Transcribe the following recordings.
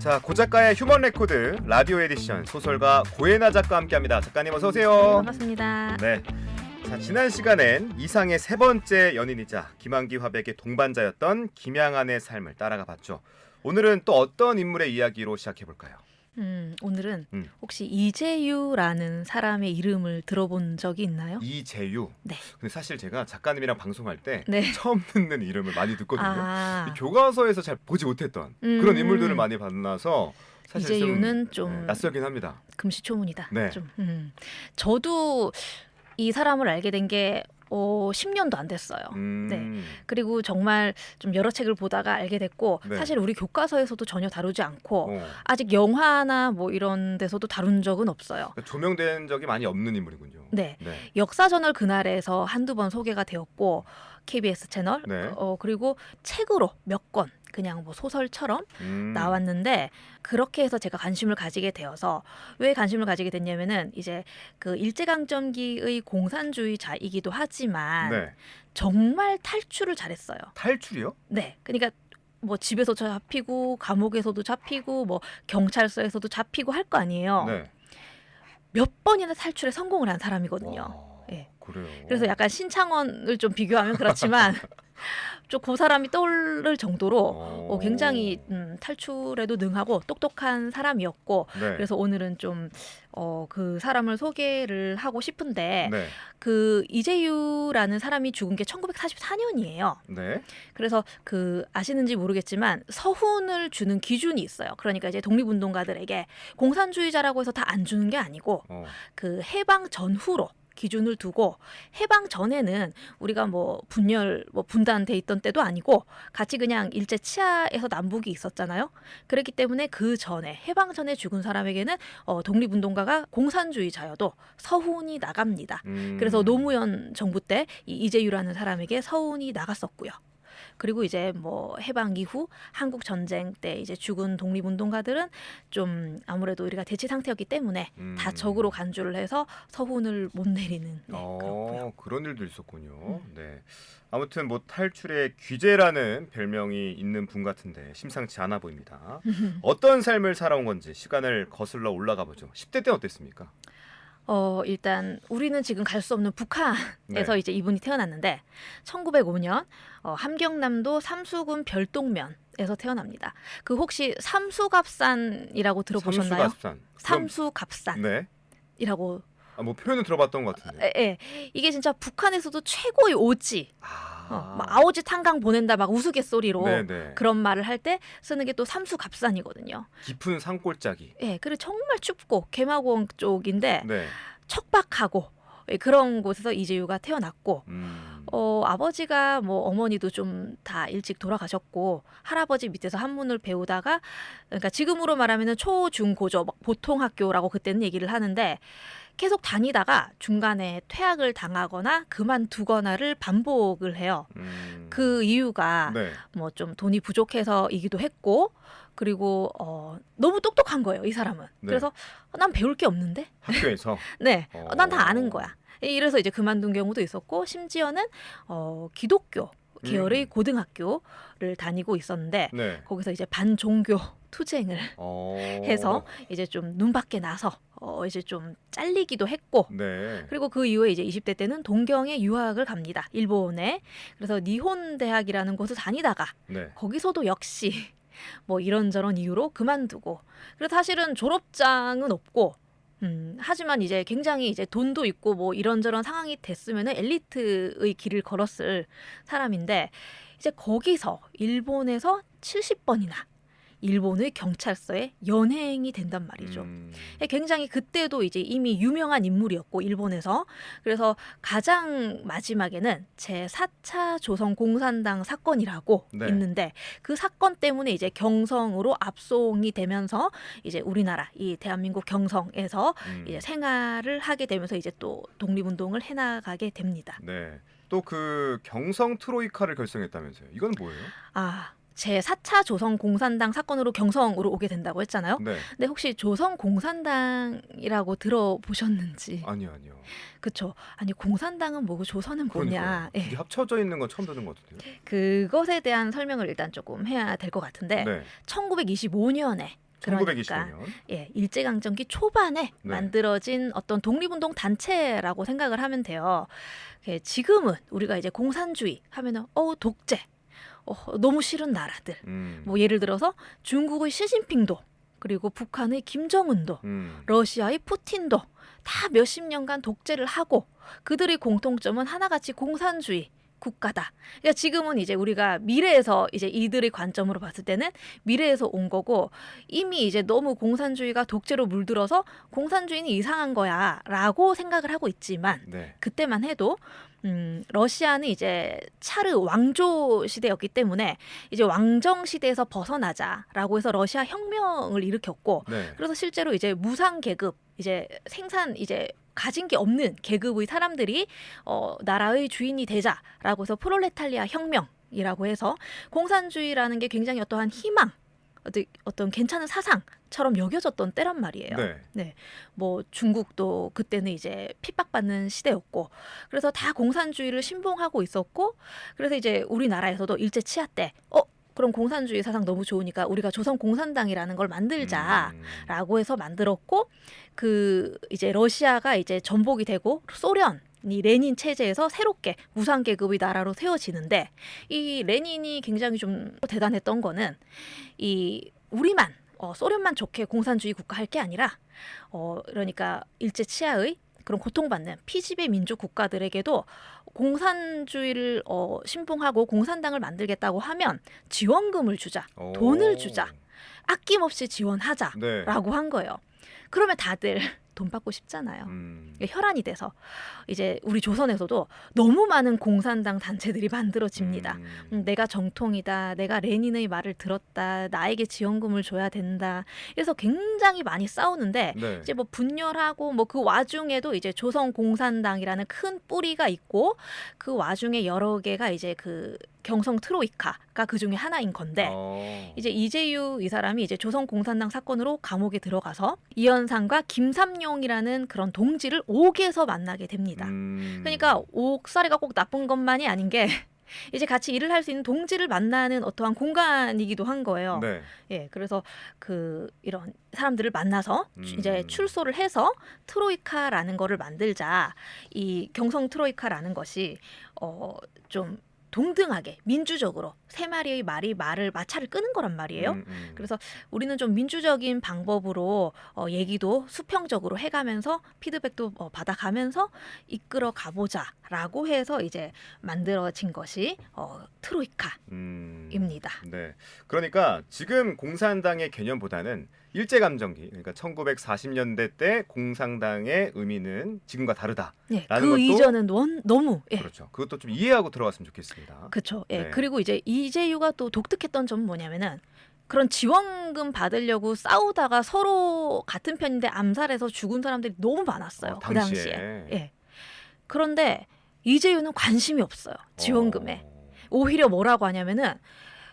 자, 고작가의 휴먼 레코드 라디오 에디션 소설가 고예나 작가와 함께합니다. 작가님 어서 네, 오세요. 반갑습니다. 네. 자, 지난 시간엔 이상의 세 번째 연인이자 김한기 화백의 동반자였던 김양한의 삶을 따라가 봤죠. 오늘은 또 어떤 인물의 이야기로 시작해 볼까요? 음, 오늘은 음. 혹시 이재유라는 사람의 이름을 들어본 적이 있나요? 이재유. 네. 근데 사실 제가 작가님이랑 방송할 때 네. 처음 듣는 이름을 많이 듣거든요. 아, 이 교과서에서 잘 보지 못했던 음. 그런 인물들을 많이 만나서 사실 이재유는 좀 네, 낯설긴 합니다. 금시초문이다. 네. 좀. 음. 저도 이 사람을 알게 된 게 어, 10년도 안 됐어요. 음, 네. 그리고 정말 좀 여러 책을 보다가 알게 됐고 네. 사실 우리 교과서에서도 전혀 다루지 않고 어, 아직 영화나 뭐 이런 데서도 다룬 적은 없어요. 그러니까 조명된 적이 많이 없는 인물이군요. 네. 네. 역사 저널 그날에서 한두 번 소개가 되었고 KBS 채널 네. 어 그리고 책으로 몇 권 그냥 뭐 소설처럼 음, 나왔는데 그렇게 해서 제가 관심을 가지게 되어서 왜 관심을 가지게 됐냐면은 이제 그 일제강점기의 공산주의자이기도 하지만 네. 정말 탈출을 잘했어요. 탈출이요? 네, 그러니까 뭐 집에서 잡히고 감옥에서도 잡히고 뭐 경찰서에서도 잡히고 할 거 아니에요. 네. 몇 번이나 탈출에 성공을 한 사람이거든요. 와, 예. 그래요. 그래서 약간 신창원을 좀 비교하면 그렇지만 좀그 사람이 떠오를 정도로 어, 굉장히 음, 탈출에도 능하고 똑똑한 사람이었고 네. 그래서 오늘은 좀 어, 그 사람을 소개를 하고 싶은데 네. 그 이재유라는 사람이 죽은 게 1944년이에요. 네. 그래서 그 아시는지 모르겠지만 서훈을 주는 기준이 있어요. 그러니까 이제 독립운동가들에게 공산주의자라고 해서 다 안 주는 게 아니고 어. 그 해방 전후로 기준을 두고 해방 전에는 우리가 뭐 분열 뭐 분단돼 있던 때도 아니고 같이 그냥 일제 치하에서 남북이 있었잖아요. 그랬기 때문에 그 전에 해방 전에 죽은 사람에게는 어, 독립운동가가 공산주의자여도 서훈이 나갑니다. 음. 그래서 노무현 정부 때 이 이재유라는 사람에게 서훈이 나갔었고요. 그리고 이제 뭐 해방 이후 한국 전쟁 때 이제 죽은 독립운동가들은 좀 아무래도 우리가 대치 상태였기 때문에 음. 다 적으로 간주를 해서 서훈을 못 내리는 네, 그렇고요. 어, 그런 일도 있었군요. 음. 네. 아무튼 뭐 탈출의 귀재라는 별명이 있는 분 같은데 심상치 않아 보입니다. 어떤 삶을 살아온 건지 시간을 거슬러 올라가 보죠. 10대 때 어땠습니까? 어 일단 우리는 지금 갈 수 없는 북한에서 네. 이제 이분이 태어났는데 1905년 어, 함경남도 삼수군 별동면에서 태어납니다. 그 혹시 삼수갑산이라고 들어보셨나요? 삼수갑산. 삼수갑산이라고 그럼, 네. 아, 뭐 표현은 들어봤던 것 같은데. 에, 에. 이게 진짜 북한에서도 최고의 오지. 아. 어, 막 아오지 탄강 보낸다 막 우스갯소리로 네네. 그런 말을 할 때 쓰는 게 또 삼수갑산이거든요. 깊은 산골짜기. 예, 그리고 정말 춥고 개마고원 쪽인데 네. 척박하고 예, 그런 곳에서 이재유가 태어났고 음. 어, 아버지가 뭐 어머니도 좀 다 일찍 돌아가셨고 할아버지 밑에서 한문을 배우다가 그러니까 지금으로 말하면은 초중고조 막 보통 학교라고 그때는 얘기를 하는데 계속 다니다가 중간에 퇴학을 당하거나 그만두거나를 반복을 해요. 음. 그 이유가 네. 뭐 좀 돈이 부족해서이기도 했고 그리고 어 너무 똑똑한 거예요 이 사람은 네. 그래서 어, 난 배울 게 없는데 학교에서 네 어. 난다 아는 거야 이래서 이제 그만둔 경우도 있었고 심지어는 어 기독교 계열의 음. 고등학교를 다니고 있었는데 네. 거기서 이제 반종교 투쟁을 어. 해서 이제 좀 눈밖에 나서 어 이제 좀 잘리기도 했고 네. 그리고 그 이후에 이제 20대 때는 동경에 유학을 갑니다. 일본에. 그래서 니혼 대학이라는 곳을 다니다가 네. 거기서도 역시 뭐 이런저런 이유로 그만두고. 그래서 사실은 졸업장은 없고 음, 하지만 이제 굉장히 이제 돈도 있고 뭐 이런저런 상황이 됐으면은 엘리트의 길을 걸었을 사람인데 이제 거기서 일본에서 70번이나 일본의 경찰서에 연행이 된단 말이죠. 음. 굉장히 그때도 이제 이미 유명한 인물이었고 일본에서 그래서 가장 마지막에는 제 4차 조선 공산당 사건이라고 네. 있는데 그 사건 때문에 이제 경성으로 압송이 되면서 이제 우리나라 이 대한민국 경성에서 음. 이제 생활을 하게 되면서 이제 또 독립운동을 해나가게 됩니다. 네. 또 그 경성 트로이카를 결성했다면서요. 이건 뭐예요? 아. 제 4차 조선 공산당 사건으로 경성으로 오게 된다고 했잖아요. 네. 근데 혹시 조선 공산당이라고 들어보셨는지? 아니요, 아니요. 그쵸. 아니 공산당은 뭐고 조선은 뭐냐. 그러니까요. 예. 이게 합쳐져 있는 건 처음 듣는 것 같은데요. 그것에 대한 설명을 일단 조금 해야 될 것 같은데 네. 1925년에 그러니까 1925년. 예, 일제강점기 초반에 네. 만들어진 어떤 독립운동 단체라고 생각을 하면 돼요. 예, 지금은 우리가 이제 공산주의 하면은 어 독재, 어, 너무 싫은 나라들. 음. 뭐 예를 들어서 중국의 시진핑도 그리고 북한의 김정은도 음. 러시아의 푸틴도 다 몇십 년간 독재를 하고 그들의 공통점은 하나같이 공산주의 국가다. 그러니까 지금은 이제 우리가 미래에서 이제 이들의 관점으로 봤을 때는 미래에서 온 거고 이미 이제 너무 공산주의가 독재로 물들어서 공산주의는 이상한 거야라고 생각을 하고 있지만 네. 그때만 해도 음, 러시아는 이제 차르 왕조 시대였기 때문에 이제 왕정 시대에서 벗어나자라고 해서 러시아 혁명을 일으켰고 네. 그래서 실제로 이제 무상 계급 이제 생산 이제 가진 게 없는 계급의 사람들이 어 나라의 주인이 되자라고 해서 프롤레탈리아 혁명이라고 해서 공산주의라는 게 굉장히 어떠한 희망 어떤 어떤 괜찮은 사상처럼 여겨졌던 때란 말이에요. 네. 뭐 중국도 그때는 이제 핍박받는 시대였고 그래서 다 공산주의를 신봉하고 있었고 그래서 이제 우리나라에서도 일제 치하 때 어 그럼 공산주의 사상 너무 좋으니까 우리가 조선 공산당이라는 걸 만들자. 음. 라고 해서 만들었고 그 이제 러시아가 이제 전복이 되고 소련 이 레닌 체제에서 새롭게 무상 계급의 나라로 세워지는데 이 레닌이 굉장히 좀 대단했던 거는 이 우리만 어, 소련만 좋게 공산주의 국가 할 게 아니라 어 그러니까 일제 치하의 그런 고통받는 피지배 민족 국가들에게도 공산주의를 어, 신봉하고 공산당을 만들겠다고 하면 지원금을 주자 오. 돈을 주자. 아낌없이 지원하자라고 네. 한 거예요. 그러면 다들 돈 받고 싶잖아요. 음. 혈안이 돼서 이제 우리 조선에서도 너무 많은 공산당 단체들이 만들어집니다. 음. 음, 내가 정통이다. 내가 레닌의 말을 들었다. 나에게 지원금을 줘야 된다. 그래서 굉장히 많이 싸우는데 네. 이제 뭐 분열하고 뭐 그 와중에도 이제 조선 공산당이라는 큰 뿌리가 있고 그 와중에 여러 개가 이제 그 경성 트로이카가 그 중에 하나인 건데 어. 이제 이재유 이 사람이 이제 조선 공산당 사건으로 감옥에 들어가서 이현상과 김삼룡 이라는 그런 동지를 옥에서 만나게 됩니다. 음. 그러니까 옥살이가 꼭 나쁜 것만이 아닌 게 이제 같이 일을 할 수 있는 동지를 만나는 어떠한 공간이기도 한 거예요. 네. 예, 그래서 그 이런 사람들을 만나서 음. 이제 출소를 해서 트로이카라는 거를 만들자. 이 경성 트로이카라는 것이 어좀 동등하게 민주적으로 세 마리의 말이 말을 마찰을 끄는 거란 말이에요. 음, 음. 그래서 우리는 좀 민주적인 방법으로 어, 얘기도 수평적으로 해가면서 피드백도 어, 받아가면서 이끌어 가보자라고 해서 이제 만들어진 것이 어, 트로이카입니다. 음. 네. 그러니까 지금 공산당의 개념보다는 일제감정기 그러니까 1940년대 때 공산당의 의미는 지금과 다르다. 네, 그 것도- 이전은 원, 너무 예, 그렇죠. 그것도 좀 이해하고 들어갔으면 좋겠습니다. 그렇죠. 예. 네. 그리고 이제 이 재유가 또 독특했던 점은 뭐냐면은 그런 지원금 받으려고 싸우다가 서로 같은 편인데 암살해서 죽은 사람들이 너무 많았어요. 어, 그 당시에. 예. 그런데 이재유는 관심이 없어요. 지원금에. 어. 오히려 뭐라고 하냐면은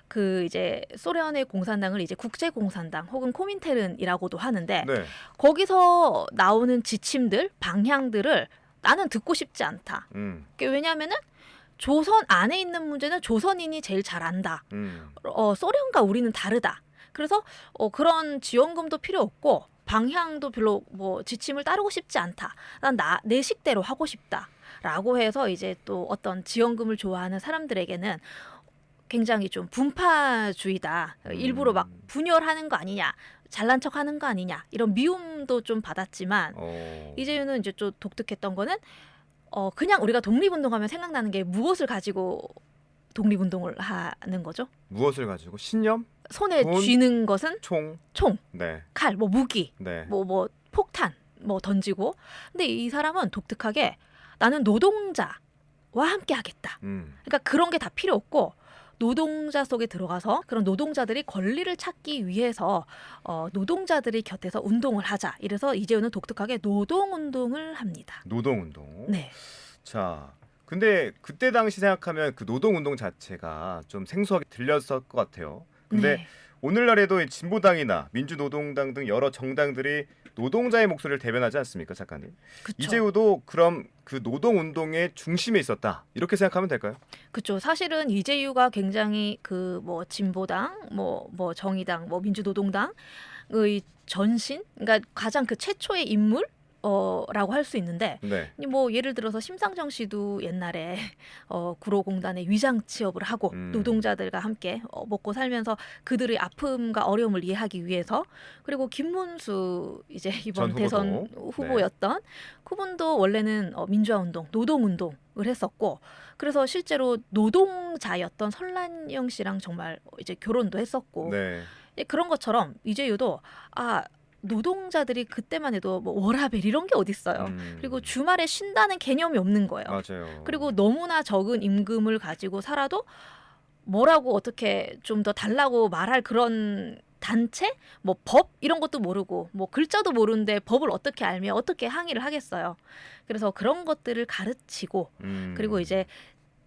그 이제 소련의 공산당을 이제 국제 공산당 혹은 코민테른이라고도 하는데 네. 거기서 나오는 지침들, 방향들을 나는 듣고 싶지 않다. 음. 그게 왜냐하면은 조선 안에 있는 문제는 조선인이 제일 잘 안다. 음. 어, 소련과 우리는 다르다. 그래서 어, 그런 지원금도 필요 없고 방향도 별로 뭐 지침을 따르고 싶지 않다. 난 나 내 식대로 하고 싶다 라고 해서 이제 또 어떤 지원금을 좋아하는 사람들에게는 굉장히 좀 분파주의다. 일부러 막 음. 분열하는 거 아니냐. 잘난 척 하는 거 아니냐. 이런 미움도 좀 받았지만 어. 이재유는 이제 좀 독특했던 거는 어 그냥 우리가 독립운동하면 생각나는 게 무엇을 가지고 독립운동을 하는 거죠? 무엇을 가지고 신념, 손에 돈? 쥐는 것은 총, 총, 네, 칼, 뭐 무기, 네. 뭐 뭐 폭탄, 뭐 던지고. 근데 이 사람은 독특하게 나는 노동자와 함께 하겠다. 음. 그러니까 그런 게 다 필요 없고 노동자 속에 들어가서 그런 노동자들이 권리를 찾기 위해서 어, 노동자들이 곁에서 운동을 하자. 이래서 이재유는 독특하게 노동 운동을 합니다. 노동 운동. 네. 자, 근데 그때 당시 생각하면 그 노동 운동 자체가 좀 생소하게 들렸을 것 같아요. 근데 네. 오늘날에도 이 진보당이나 민주노동당 등 여러 정당들이 노동자의 목소리를 대변하지 않습니까, 작가님? 그쵸. 이재우도 그럼 그 노동 운동의 중심에 있었다 이렇게 생각하면 될까요? 그쵸. 사실은 이재유가 굉장히 그 뭐 진보당, 뭐뭐 정의당, 뭐 민주노동당의 전신, 그러니까 가장 그 최초의 인물. 어 라고 할 수 있는데 네. 뭐 예를 들어서 심상정 씨도 옛날에 어 구로공단에 위장 취업을 하고 음. 노동자들과 함께 어, 먹고 살면서 그들의 아픔과 어려움을 이해하기 위해서 그리고 김문수 이제 이번 전 대선 후보도. 네. 후보였던 그분도 원래는 어, 민주화 운동, 노동 운동 을 했었고 그래서 실제로 노동자였던 설란영 씨랑 정말 이제 결혼도 했었고 네. 예, 그런 것처럼 이재유도 아 노동자들이 그때만 해도 뭐 워라벨 이런 게 어딨어요. 음. 그리고 주말에 쉰다는 개념이 없는 거예요. 맞아요. 그리고 너무나 적은 임금을 가지고 살아도 뭐라고 어떻게 좀 더 달라고 말할 그런 단체, 뭐 법 이런 것도 모르고 뭐 글자도 모르는데 법을 어떻게 알며 어떻게 항의를 하겠어요. 그래서 그런 것들을 가르치고 음. 그리고 이제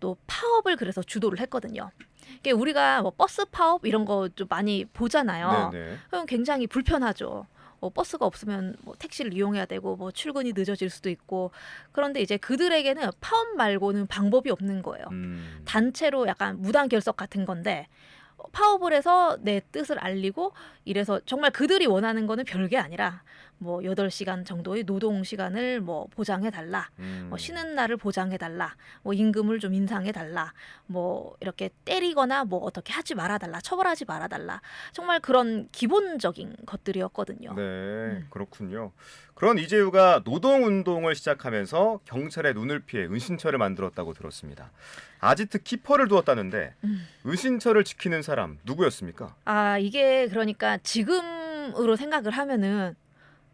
또 파업을 그래서 주도를 했거든요. 이게 우리가 뭐 버스 파업 이런 거 좀 많이 보잖아요. 네네. 그럼 굉장히 불편하죠. 뭐 버스가 없으면 뭐 택시를 이용해야 되고 뭐 출근이 늦어질 수도 있고 그런데 이제 그들에게는 파업 말고는 방법이 없는 거예요. 음. 단체로 약간 무단 결석 같은 건데 어, 파업을 해서 내 뜻을 알리고 이래서 정말 그들이 원하는 거는 별게 아니라 뭐 8시간 정도의 노동 시간을 뭐 보장해 달라. 음. 뭐 쉬는 날을 보장해 달라. 뭐 임금을 좀 인상해 달라. 뭐 이렇게 때리거나 뭐 어떻게 하지 말아 달라. 처벌하지 말아 달라. 정말 그런 기본적인 것들이었거든요. 네, 그렇군요. 그런 이재유가 노동 운동을 시작하면서 경찰의 눈을 피해 은신처를 만들었다고 들었습니다. 아지트 키퍼를 두었다는데 음. 은신처를 지키는 사람 누구였습니까? 아, 이게 그러니까 지금으로 생각을 하면은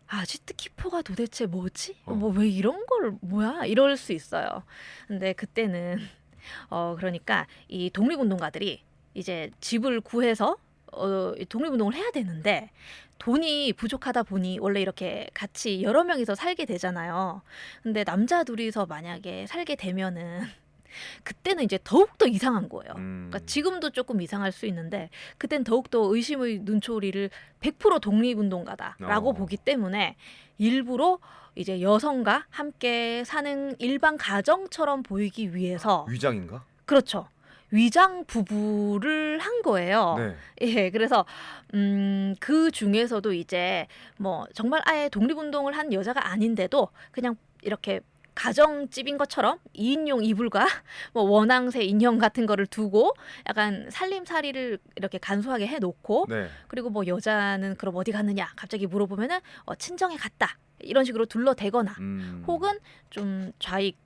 아, 지트 키퍼가 도대체 뭐지? 어. 뭐 왜 이런 걸 뭐야? 이럴 수 있어요. 근데 그때는 어 그러니까 이 독립운동가들이 이제 집을 구해서 어이 독립운동을 해야 되는데 돈이 부족하다 보니 원래 이렇게 같이 여러 명이서 살게 되잖아요. 근데 남자 둘이서 만약에 살게 되면은 그때는 이제 더욱더 이상한 거예요. 음. 그러니까 지금도 조금 이상할 수 있는데 그땐 더욱더 의심의 눈초리를 100% 독립운동가다라고 어. 보기 때문에 일부러 이제 여성과 함께 사는 일반 가정처럼 보이기 위해서 위장인가? 그렇죠. 위장 부부를 한 거예요. 네. 예, 그래서 음, 그 중에서도 이제 뭐 정말 아예 독립운동을 한 여자가 아닌데도 그냥 이렇게 가정집인 것처럼 2인용 이불과 뭐 원앙새 인형 같은 거를 두고 약간 살림살이를 이렇게 간소하게 해놓고 네. 그리고 뭐 여자는 그럼 어디 갔느냐 갑자기 물어보면은 어, 친정에 갔다 이런 식으로 둘러대거나 음. 혹은 좀 좌익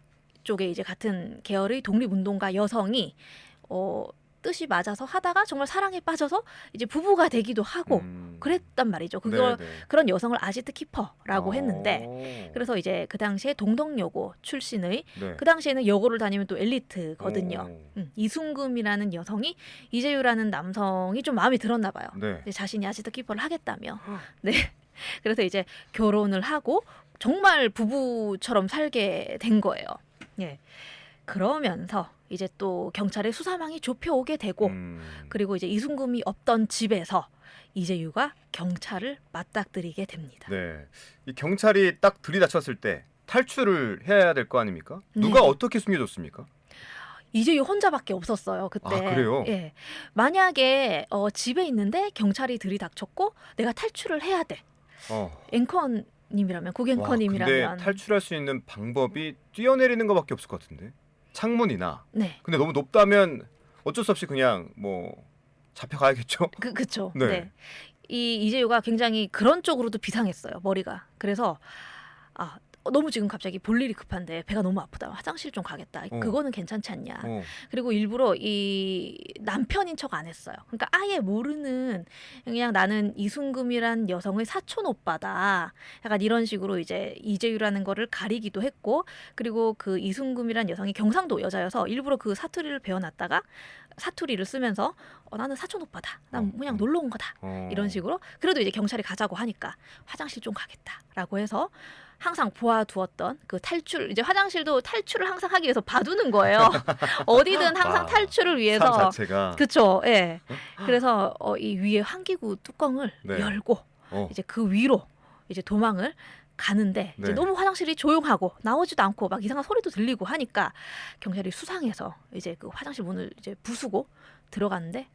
쪽에 이제 같은 계열의 독립운동가 여성이 어, 뜻이 맞아서 하다가 정말 사랑에 빠져서 이제 부부가 되기도 하고 음. 그랬단 말이죠. 그걸 네, 네. 그런 여성을 아지트 키퍼라고 어. 했는데 그래서 이제 그 당시에 동덕여고 출신의 네. 그 당시에는 여고를 다니면 또 엘리트거든요. 오. 음, 이순금이라는 여성이 이재유라는 남성이 좀 마음에 들었나 봐요. 네. 이제 자신이 아지트 키퍼를 하겠다며. 네. 그래서 이제 결혼을 하고 정말 부부처럼 살게 된 거예요. 예. 그러면서 이제 또 경찰의 수사망이 좁혀오게 되고 음. 그리고 이제 이순금이 없던 집에서 이재유가 경찰을 맞닥뜨리게 됩니다. 네. 이 경찰이 딱 들이닥쳤을 때 탈출을 해야 될 거 아닙니까? 누가 네. 어떻게 숨겨줬습니까? 이재유 혼자밖에 없었어요 그때. 아, 그래요? 예. 만약에 어, 집에 있는데 경찰이 들이닥쳤고 내가 탈출을 해야 돼. 어. 앵커님이라면 와, 국앵커님이라면 탈출할 수 있는 방법이 뛰어내리는 것밖에 없을 것 같은데. 창문이나. 네. 근데 너무 높다면 어쩔 수 없이 그냥 뭐 잡혀가야겠죠. 그 그쵸. 네. 네. 이 이재유가 굉장히 그런 쪽으로도 비상했어요 머리가. 그래서 아 너무 지금 갑자기 볼 일이 급한데 배가 너무 아프다. 화장실 좀 가겠다. 어. 그거는 괜찮지 않냐. 어. 그리고 일부러 이 남편인 척 안 했어요. 그러니까 아예 모르는 그냥 나는 이순금이란 여성의 사촌 오빠다. 약간 이런 식으로 이제 이재유라는 거를 가리기도 했고 그리고 그 이순금이란 여성이 경상도 여자여서 일부러 그 사투리를 배워놨다가 사투리를 쓰면서 어, 나는 사촌 오빠다. 난 어, 그냥 어. 놀러 온 거다. 어. 이런 식으로 그래도 이제 경찰이 가자고 하니까 화장실 좀 가겠다라고 해서 항상 보아두었던 그 탈출 이제 화장실도 탈출을 항상 하기 위해서 봐두는 거예요. 어디든 항상 아, 탈출을 삶 위해서 자체가 그쵸, 예. 그래서 어, 이 위에 환기구 뚜껑을 네. 열고 어. 이제 그 위로 이제 도망을 가는데 이제 네. 너무 화장실이 조용하고 나오지도 않고 막 이상한 소리도 들리고 하니까 경찰이 수상해서 이제 그 화장실 문을 이제 부수고 들어갔는데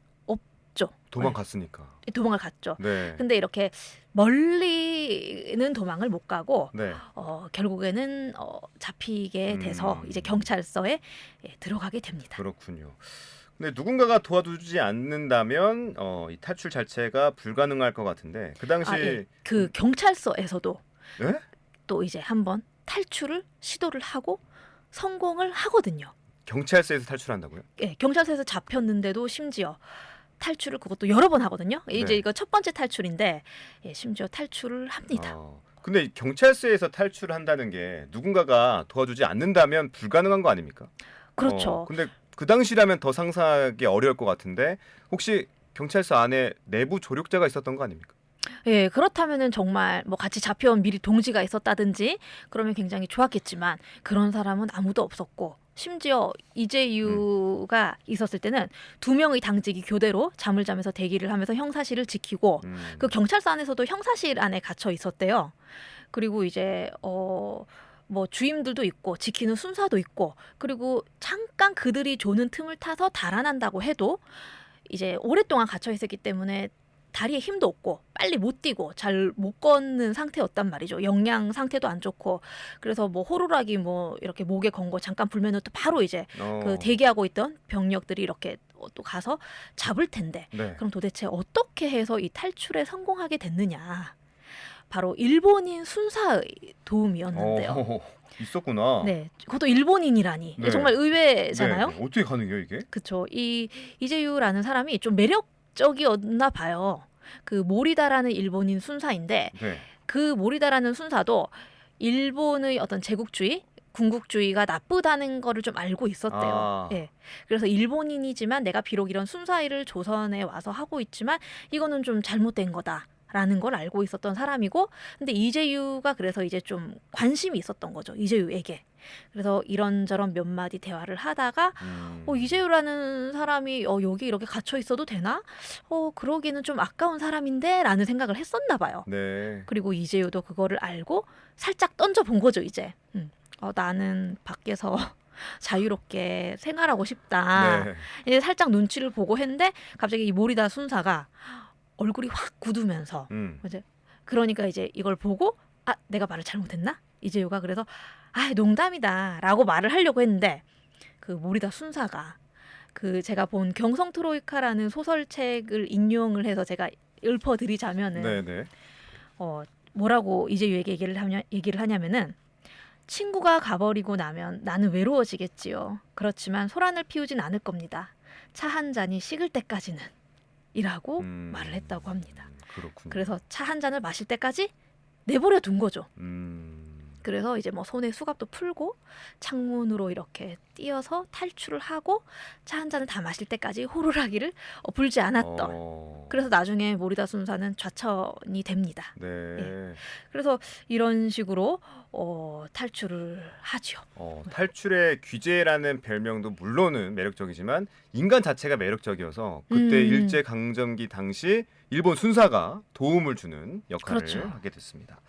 도망갔으니까. 도망을 갔죠. 네. 근데 이렇게 멀리는 도망을 못 가고 네. 어, 결국에는 어, 잡히게 돼서 음. 이제 경찰서에 예, 들어가게 됩니다. 그렇군요. 근데 누군가가 도와주지 않는다면 어, 이 탈출 자체가 불가능할 것 같은데 그 당시 아, 예. 그 경찰서에서도 예? 또 이제 한번 탈출을 시도를 하고 성공을 하거든요. 경찰서에서 탈출한다고요? 예, 경찰서에서 잡혔는데도 심지어 탈출을 그것도 여러 번 하거든요. 이제 네. 이거 첫 번째 탈출인데 예, 심지어 탈출을 합니다. 어, 근데 경찰서에서 탈출한다는 게 누군가가 도와주지 않는다면 불가능한 거 아닙니까? 그렇죠. 어, 근데 그 당시라면 더 상상하기 어려울 것 같은데 혹시 경찰서 안에 내부 조력자가 있었던 거 아닙니까? 예, 그렇다면은 정말 뭐 같이 잡혀온 미리 동지가 있었다든지 그러면 굉장히 좋았겠지만 그런 사람은 아무도 없었고 심지어 이재유가 있었을 때는 두 명의 당직이 교대로 잠을 자면서 대기를 하면서 형사실을 지키고 음. 그 경찰서 안에서도 형사실 안에 갇혀 있었대요. 그리고 이제 어. 뭐 주임들도 있고 지키는 순사도 있고 그리고 잠깐 그들이 조는 틈을 타서 달아난다고 해도 이제 오랫동안 갇혀 있었기 때문에 다리에 힘도 없고 빨리 못 뛰고 잘 못 걷는 상태였단 말이죠. 영양 상태도 안 좋고 그래서 뭐 호루라기 뭐 이렇게 목에 건 거 잠깐 불면은 또 바로 이제 어. 그 대기하고 있던 병력들이 이렇게 또 가서 잡을 텐데 네. 그럼 도대체 어떻게 해서 이 탈출에 성공하게 됐느냐? 바로 일본인 순사의 도움이었는데요. 어, 있었구나. 네, 그것도 일본인이라니 네. 정말 의외잖아요. 네, 네. 어떻게 가능해요 이게? 그쵸. 이 이재유라는 사람이 좀 매력 적이었나 봐요. 그 모리다라는 일본인 순사인데 네. 그 모리다라는 순사도 일본의 어떤 제국주의, 군국주의가 나쁘다는 거를 좀 알고 있었대요. 아. 예. 그래서 일본인이지만 내가 비록 이런 순사 일을 조선에 와서 하고 있지만 이거는 좀 잘못된 거다. 라는 걸 알고 있었던 사람이고 근데 이재유가 그래서 이제 좀 관심이 있었던 거죠 이재유에게 그래서 이런저런 몇 마디 대화를 하다가 음. 어, 이재유라는 사람이 어, 여기 이렇게 갇혀 있어도 되나? 어, 그러기는 좀 아까운 사람인데? 라는 생각을 했었나 봐요. 네. 그리고 이재유도 그거를 알고 살짝 던져 본 거죠, 이제. 음. 어, 나는 밖에서 자유롭게 생활하고 싶다. 네. 이제 살짝 눈치를 보고 했는데 갑자기 이 모리다 순사가 얼굴이 확 굳으면서 음. 그러니까 이제 이걸 보고 아 내가 말을 잘못했나 이재유가 그래서 아 농담이다라고 말을 하려고 했는데 그 모리다 순사가 그 제가 본 경성 트로이카라는 소설책을 인용을 해서 제가 읊어드리자면은 네, 네. 어 뭐라고 이재유에게 얘기를 하냐 얘기를 하냐면은 친구가 가버리고 나면 나는 외로워지겠지요. 그렇지만 소란을 피우진 않을 겁니다. 차 한 잔이 식을 때까지는 이라고 음. 말을 했다고 합니다. 그렇군요. 그래서 차 한 잔을 마실 때까지 내버려 둔 거죠. 음. 그래서 이제 뭐 손에 수갑도 풀고 창문으로 이렇게 뛰어서 탈출을 하고 차 한 잔을 다 마실 때까지 호루라기를 어, 불지 않았던. 어. 그래서 나중에 모리다 순사는 좌천이 됩니다. 네. 예. 그래서 이런 식으로 어, 탈출을 하죠. 어, 탈출의 귀재라는 별명도 물론은 매력적이지만 인간 자체가 매력적이어서 그때 음. 일제 강점기 당시 일본 순사가 도움을 주는 역할을 그렇죠. 하게 됐습니다.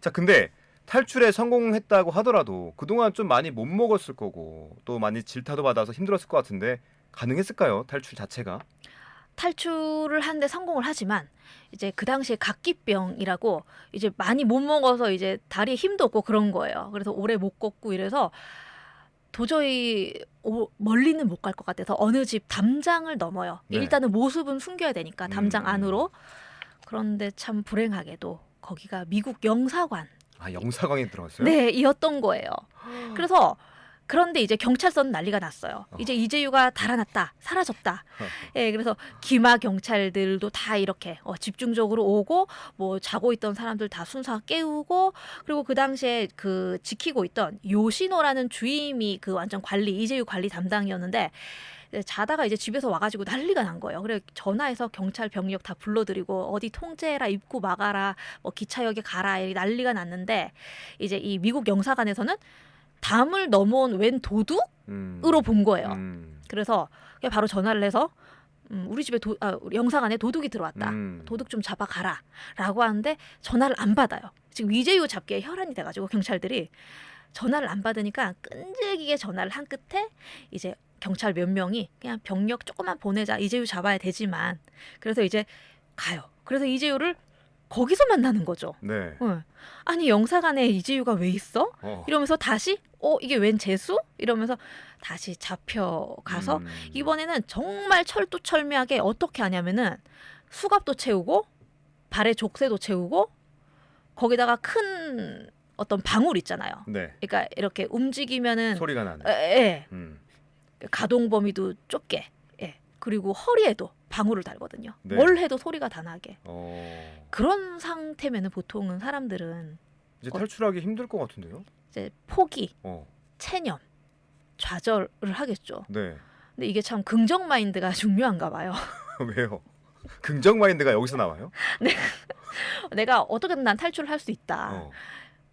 자, 근데 탈출에 성공했다고 하더라도 그동안 좀 많이 못 먹었을 거고 또 많이 질타도 받아서 힘들었을 것 같은데 가능했을까요? 탈출 자체가? 탈출을 하는데 성공을 하지만 이제 그 당시에 각기병이라고 이제 많이 못 먹어서 이제 다리에 힘도 없고 그런 거예요. 그래서 오래 못 걷고 이래서 도저히 오- 멀리는 못 갈 것 같아서 어느 집 담장을 넘어요. 네. 일단은 모습은 숨겨야 되니까 담장 음. 안으로. 그런데 참 불행하게도 거기가 미국 영사관 아, 영사관에 들어갔어요? 네, 이었던 거예요. 그래서 그런데 이제 경찰서는 난리가 났어요. 어. 이제 이재유가 달아났다, 사라졌다. 예, 그래서 기마 경찰들도 다 이렇게 어, 집중적으로 오고 뭐 자고 있던 사람들 다 순사 깨우고 그리고 그 당시에 그 지키고 있던 요시노라는 주임이 그 완전 관리 이재유 관리 담당이었는데 예, 자다가 이제 집에서 와가지고 난리가 난 거예요. 그래 전화해서 경찰 병력 다 불러들이고 어디 통제해라 입구 막아라 뭐 기차역에 가라 이 난리가 났는데 이제 이 미국 영사관에서는 담을 넘어온 웬 도둑으로 음. 본 거예요. 음. 그래서 바로 전화를 해서 음, 우리 집에 도, 아, 우리 영상 안에 도둑이 들어왔다. 음. 도둑 좀 잡아가라라고 하는데 전화를 안 받아요. 지금 이재유 잡기에 혈안이 돼가지고 경찰들이 전화를 안 받으니까 끈질기게 전화를 한 끝에 이제 경찰 몇 명이 그냥 병력 조금만 보내자 이재유 잡아야 되지만 그래서 이제 가요. 그래서 이재유를 거기서 만나는 거죠. 네. 응. 아니 영사관에 이재유가 왜 있어? 어. 이러면서 다시 어 이게 웬 재수? 이러면서 다시 잡혀 가서 음. 이번에는 정말 철두철미하게 어떻게 하냐면은 수갑도 채우고 발에 족쇄도 채우고 거기다가 큰 어떤 방울 있잖아요. 네. 그러니까 이렇게 움직이면은 소리가 나는. 에, 에, 음. 가동 범위도 좁게 예. 그리고 허리에도 방울을 달거든요. 네. 뭘 해도 소리가 다 나게. 어. 그런 상태면은 보통은 사람들은 이제 어. 탈출하기 힘들 것 같은데요? 이제 포기, 어. 체념, 좌절을 하겠죠. 네. 근데 이게 참 긍정 마인드가 중요한가 봐요. 왜요? 긍정 마인드가 여기서 나와요? 내가 어떻게든 난 탈출을 할 수 있다. 어.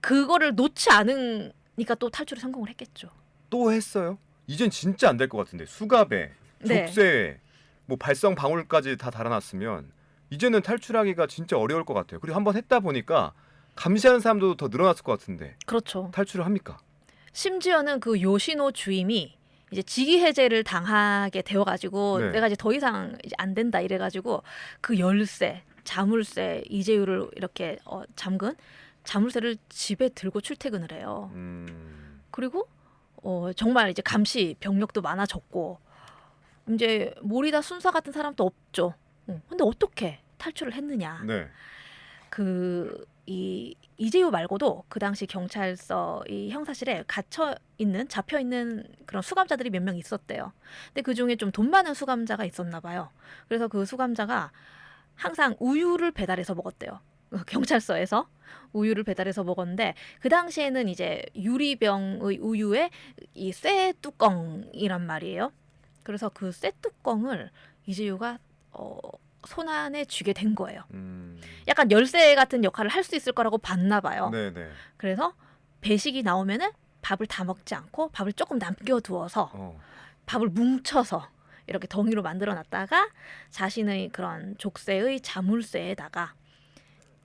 그거를 놓지 않으니까 또 탈출에 성공을 했겠죠. 또 했어요? 이젠 진짜 안 될 것 같은데 수갑에 네. 족쇄에 뭐 발성 방울까지 다 달아놨으면 이제는 탈출하기가 진짜 어려울 것 같아요. 그리고 한번 했다 보니까 감시하는 사람도 더 늘어났을 것 같은데 그렇죠. 탈출을 합니까? 심지어는 그 요시노 주임이 이제 직위 해제를 당하게 되어가지고 네. 내가 이제 더 이상 이제 안 된다 이래가지고 그 열쇠, 자물쇠 이재유를 이렇게 어, 잠근 자물쇠를 집에 들고 출퇴근을 해요. 음. 그리고 어, 정말 이제 감시 병력도 많아졌고 이제 모리다 순사 같은 사람도 없죠. 어, 근데 어떻게 탈출을 했느냐? 네. 그이 이재유 말고도 그 당시 경찰서 이 형사실에 갇혀 있는 잡혀 있는 그런 수감자들이 몇 명 있었대요. 근데 그 중에 좀 돈 많은 수감자가 있었나 봐요. 그래서 그 수감자가 항상 우유를 배달해서 먹었대요. 그 경찰서에서 우유를 배달해서 먹었는데 그 당시에는 이제 유리병의 우유에 이 쇠 뚜껑이란 말이에요. 그래서 그 쇠 뚜껑을 이재유가 어, 손 안에 쥐게 된 거예요. 음. 약간 열쇠 같은 역할을 할 수 있을 거라고 봤나 봐요. 네, 네. 그래서 배식이 나오면은 밥을 다 먹지 않고 밥을 조금 남겨두어서 어. 밥을 뭉쳐서 이렇게 덩이로 만들어 놨다가 자신의 그런 족쇄의 자물쇠에다가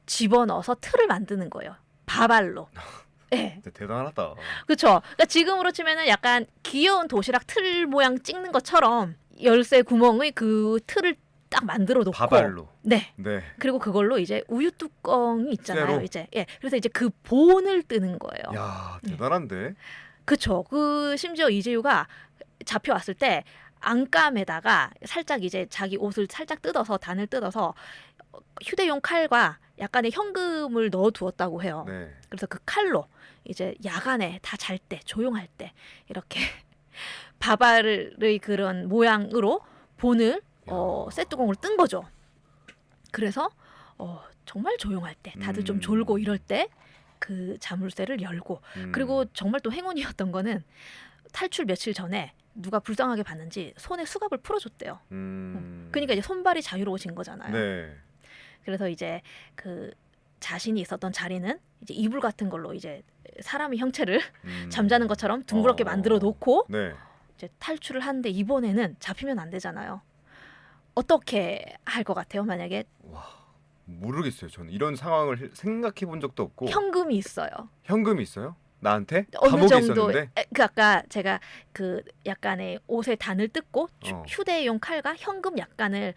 집어넣어서 틀을 만드는 거예요. 바발로. 예. 진짜 대단하다. 그렇죠. 그러니까 지금으로 치면은 약간 귀여운 도시락 틀 모양 찍는 것처럼 열쇠 구멍의 그 틀을 딱 만들어 놓고 바발로. 네. 네. 그리고 그걸로 이제 우유 뚜껑이 있잖아요. 쇠로? 이제 예. 그래서 이제 그 본을 뜨는 거예요. 야, 네. 대단한데. 그쵸. 그 심지어 이재유가 잡혀왔을 때 안감에다가 살짝 이제 자기 옷을 살짝 뜯어서 단을 뜯어서 휴대용 칼과 약간의 현금을 넣어 두었다고 해요. 네. 그래서 그 칼로 이제 야간에 다 잘 때 조용할 때 이렇게 바발의 그런 모양으로 본을 어, 야. 쇠뚜껑을 뜬 거죠. 그래서 어, 정말 조용할 때 다들 좀 음. 졸고 이럴 때 그 자물쇠를 열고 음. 그리고 정말 또 행운이었던 거는 탈출 며칠 전에 누가 불쌍하게 봤는지 손에 수갑을 풀어줬대요. 음. 그러니까 이제 손발이 자유로워진 거잖아요. 네. 그래서 이제 그 자신이 있었던 자리는 이제 이불 같은 걸로 이제 사람의 형체를 음. 잠자는 것처럼 둥그렇게 어. 만들어 놓고 네. 이제 탈출을 하는데 이번에는 잡히면 안 되잖아요. 어떻게 할 것 같아요? 만약에 와. 모르겠어요. 저는 이런 상황을 생각해 본 적도 없고 현금이 있어요. 현금이 있어요? 나한테? 어느 감옥에 정도 있었는데? 에, 그 아까 제가 그 약간의 옷에 단을 뜯고 휴- 어. 휴대용 칼과 현금 약간을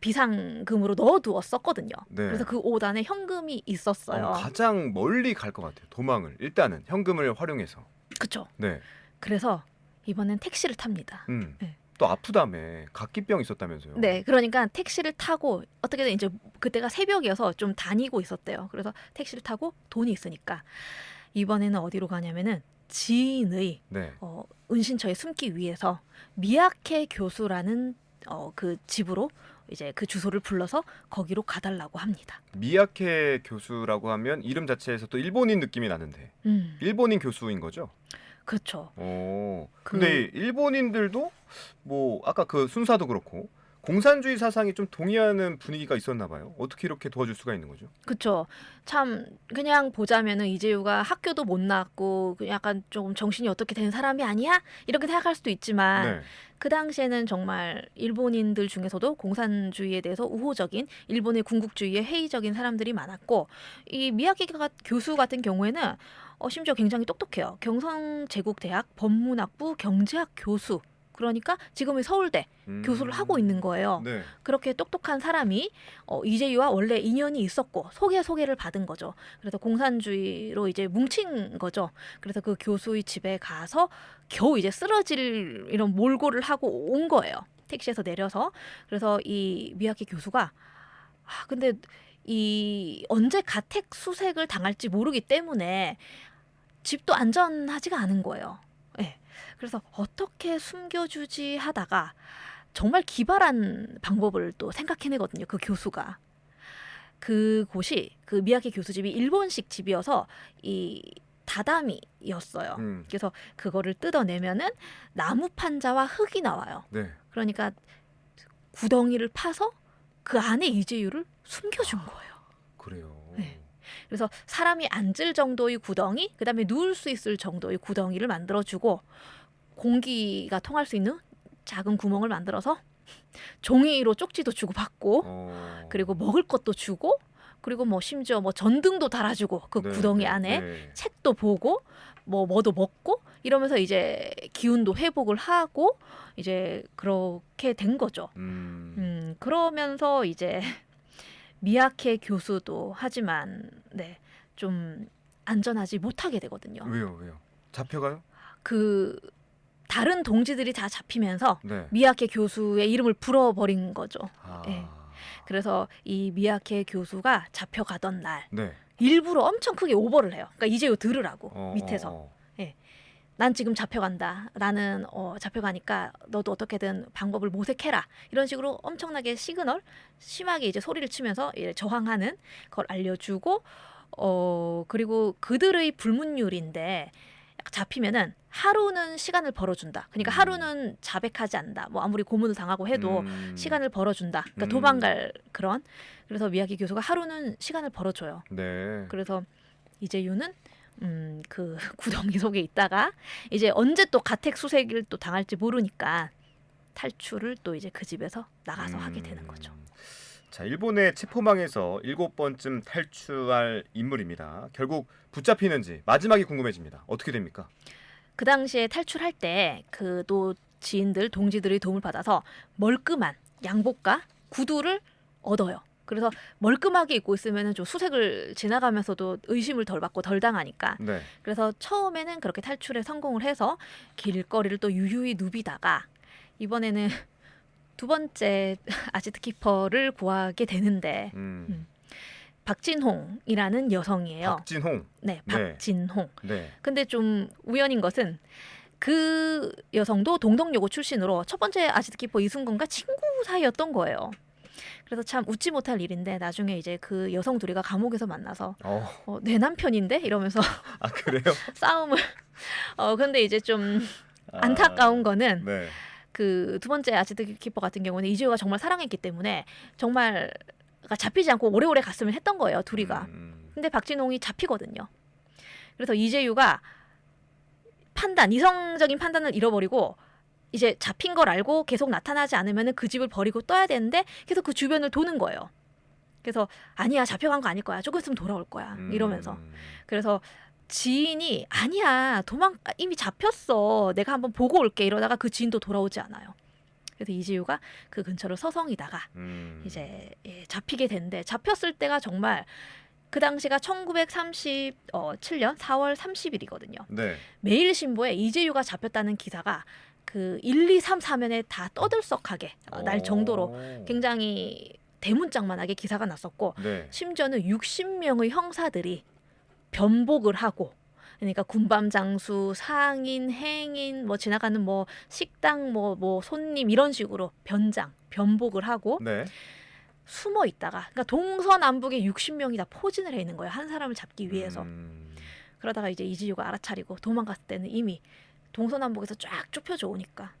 비상금으로 넣어두었었거든요. 네. 그래서 그옷 안에 현금이 있었어요. 어, 가장 멀리 갈 것 같아요. 도망을 일단은 현금을 활용해서. 그렇죠. 네. 그래서 이번엔 택시를 탑니다. 음. 네. 또 아프다며 각기병 있었다면서요. 네, 그러니까 택시를 타고 어떻게든 이제 그때가 새벽이어서 좀 다니고 있었대요. 그래서 택시를 타고 돈이 있으니까 이번에는 어디로 가냐면은 지인의 네. 어, 은신처에 숨기 위해서 미야케 교수라는 어, 그 집으로 이제 그 주소를 불러서 거기로 가달라고 합니다. 미야케 교수라고 하면 이름 자체에서 또 일본인 느낌이 나는데 음, 일본인 교수인 거죠? 그렇죠. 오. 그- 근데 일본인들도 뭐 아까 그 순사도 그렇고 공산주의 사상이 좀 동의하는 분위기가 있었나 봐요. 어떻게 이렇게 도와줄 수가 있는 거죠? 그쵸. 참 그냥 보자면은 이재유가 학교도 못 나왔고 그 약간 조금 정신이 어떻게 된 사람이 아니야? 이렇게 생각할 수도 있지만 네. 그 당시에는 정말 일본인들 중에서도 공산주의에 대해서 우호적인 일본의 군국주의에 회의적인 사람들이 많았고 이 미야기가 교수 같은 경우에는 어, 심지어 굉장히 똑똑해요. 경성제국대학 법문학부 경제학 교수. 그러니까 지금의 서울대 음. 교수를 하고 있는 거예요. 네. 그렇게 똑똑한 사람이 어, 이재유와 원래 인연이 있었고 소개 소개를 받은 거죠. 그래서 공산주의로 이제 뭉친 거죠. 그래서 그 교수의 집에 가서 겨우 이제 쓰러질 이런 몰골을 하고 온 거예요. 택시에서 내려서 그래서 이 미야키 교수가 아 근데 이 언제 가택 수색을 당할지 모르기 때문에 집도 안전하지가 않은 거예요. 예. 그래서 어떻게 숨겨주지 하다가 정말 기발한 방법을 또 생각해내거든요. 그 교수가. 그 곳이 그 미야키 교수 집이 일본식 집이어서 이 다다미였어요. 음. 그래서 그거를 뜯어내면은 나무 판자와 흙이 나와요. 네. 그러니까 구덩이를 파서 그 안에 이재유를 숨겨준 거예요. 그래요. 네. 그래서 사람이 앉을 정도의 구덩이, 그다음에 누울 수 있을 정도의 구덩이를 만들어 주고 공기가 통할 수 있는 작은 구멍을 만들어서 종이로 쪽지도 주고 받고 어. 그리고 먹을 것도 주고 그리고 뭐 심지어 뭐 전등도 달아주고 그 네, 구덩이 네, 안에 네. 책도 보고 뭐 뭐도 먹고 이러면서 이제 기운도 회복을 하고 이제 그렇게 된 거죠. 음. 음, 그러면서 이제 미야케 교수도 하지만 네, 좀 안전하지 못하게 되거든요. 왜요? 왜요? 잡혀가요? 그 다른 동지들이 다 잡히면서 네. 미야케 교수의 이름을 불어버린 거죠. 아. 예. 그래서 이 미야케 교수가 잡혀가던 날 네. 일부러 엄청 크게 오버를 해요. 그러니까 이제 요 들으라고 어, 밑에서 어, 어. 난 지금 잡혀간다. 나는 어, 잡혀가니까 너도 어떻게든 방법을 모색해라. 이런 식으로 엄청나게 시그널 심하게 이제 소리를 치면서 이제 저항하는 걸 알려주고 어 그리고 그들의 불문율인데 잡히면은 하루는 시간을 벌어준다. 그러니까 음. 하루는 자백하지 않는다. 뭐 아무리 고문을 당하고 해도 음. 시간을 벌어준다. 그러니까 음. 도망갈 그런. 그래서 미야기 교수가 하루는 시간을 벌어줘요. 네. 그래서 이재유는 음, 그 구덩이 속에 있다가 이제 언제 또 가택 수색을 또 당할지 모르니까 탈출을 또 이제 그 집에서 나가서 하게 되는 거죠. 음. 자, 일본의 체포망에서 일곱 번쯤 탈출할 인물입니다. 결국 붙잡히는지 마지막이 궁금해집니다. 어떻게 됩니까? 그 당시에 탈출할 때 그 또 지인들 동지들의 도움을 받아서 멀끔한 양복과 구두를 얻어요. 그래서 멀끔하게 입고 있으면 좀 수색을 지나가면서도 의심을 덜 받고 덜 당하니까 네. 그래서 처음에는 그렇게 탈출에 성공을 해서 길거리를 또 유유히 누비다가 이번에는 두 번째 아지트 키퍼를 구하게 되는데 음. 박진홍이라는 여성이에요. 박진홍. 네, 네. 박진홍. 네. 근데 좀 우연인 것은 그 여성도 동덕여고 출신으로 첫 번째 아지트 키퍼 이순건과 친구 사이였던 거예요. 그래서 참 웃지 못할 일인데 나중에 이제 그 여성 둘이가 감옥에서 만나서 어. 어, 내 남편인데 이러면서 아 그래요? 싸움을 어 근데 이제 좀 아, 안타까운 거는 네. 그 두 번째 아지트 키퍼 같은 경우는 이재호가 정말 사랑했기 때문에 정말 잡히지 않고 오래오래 갔으면 했던 거예요 둘이가 음. 근데 박진홍이 잡히거든요 그래서 이재유가 판단 이성적인 판단을 잃어버리고 이제 잡힌 걸 알고 계속 나타나지 않으면 그 집을 버리고 떠야 되는데 계속 그 주변을 도는 거예요 그래서 아니야 잡혀간 거 아닐 거야 조금 있으면 돌아올 거야 음. 이러면서 그래서 지인이 아니야 도망 아, 이미 잡혔어 내가 한번 보고 올게 이러다가 그 지인도 돌아오지 않아요. 그래서 이지유가 그 근처를 서성이다가 음. 이제 예, 잡히게 된데 잡혔을 때가 정말 그 당시가 1937년 4월 30일이거든요. 네. 매일신보에 이재유가 잡혔다는 기사가 그 1, 2, 3, 4면에 다 떠들썩하게 어, 날 정도로 오. 굉장히 대문짝만하게 기사가 났었고 네. 심지어는 60명의 형사들이 변복을 하고 그러니까 군밤 장수, 상인, 행인, 뭐 지나가는 뭐 식당 뭐뭐 손님 이런 식으로 변장, 변복을 하고 네. 숨어 있다가 그러니까 동서남북에 60명이 다 포진을 해 있는 거예요. 한 사람을 잡기 위해서. 음. 그러다가 이제 이지유가 알아차리고 도망갔을 때는 이미 동서남북에서 쫙 좁혀져 오니까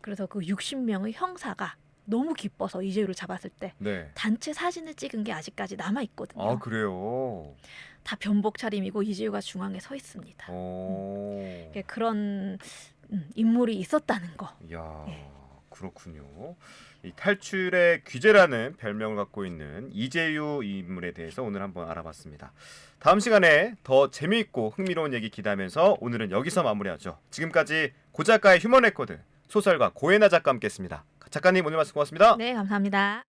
그래서 그 60명의 형사가 너무 기뻐서 이재유를 잡았을 때 네. 단체 사진을 찍은 게 아직까지 남아 있거든요. 아 그래요. 다 변복 차림이고 이재유가 중앙에 서 있습니다. 어. 이게 그런 음, 인물이 있었다는 거. 야 예. 그렇군요. 이 탈출의 귀재라는 별명을 갖고 있는 이재유 인물에 대해서 오늘 한번 알아봤습니다. 다음 시간에 더 재미있고 흥미로운 얘기 기대하면서 오늘은 여기서 마무리하죠. 지금까지 고작가의 휴먼 레코드 소설가 고혜나 작가 함께했습니다. 작가님 오늘 말씀 고맙습니다. 네, 감사합니다.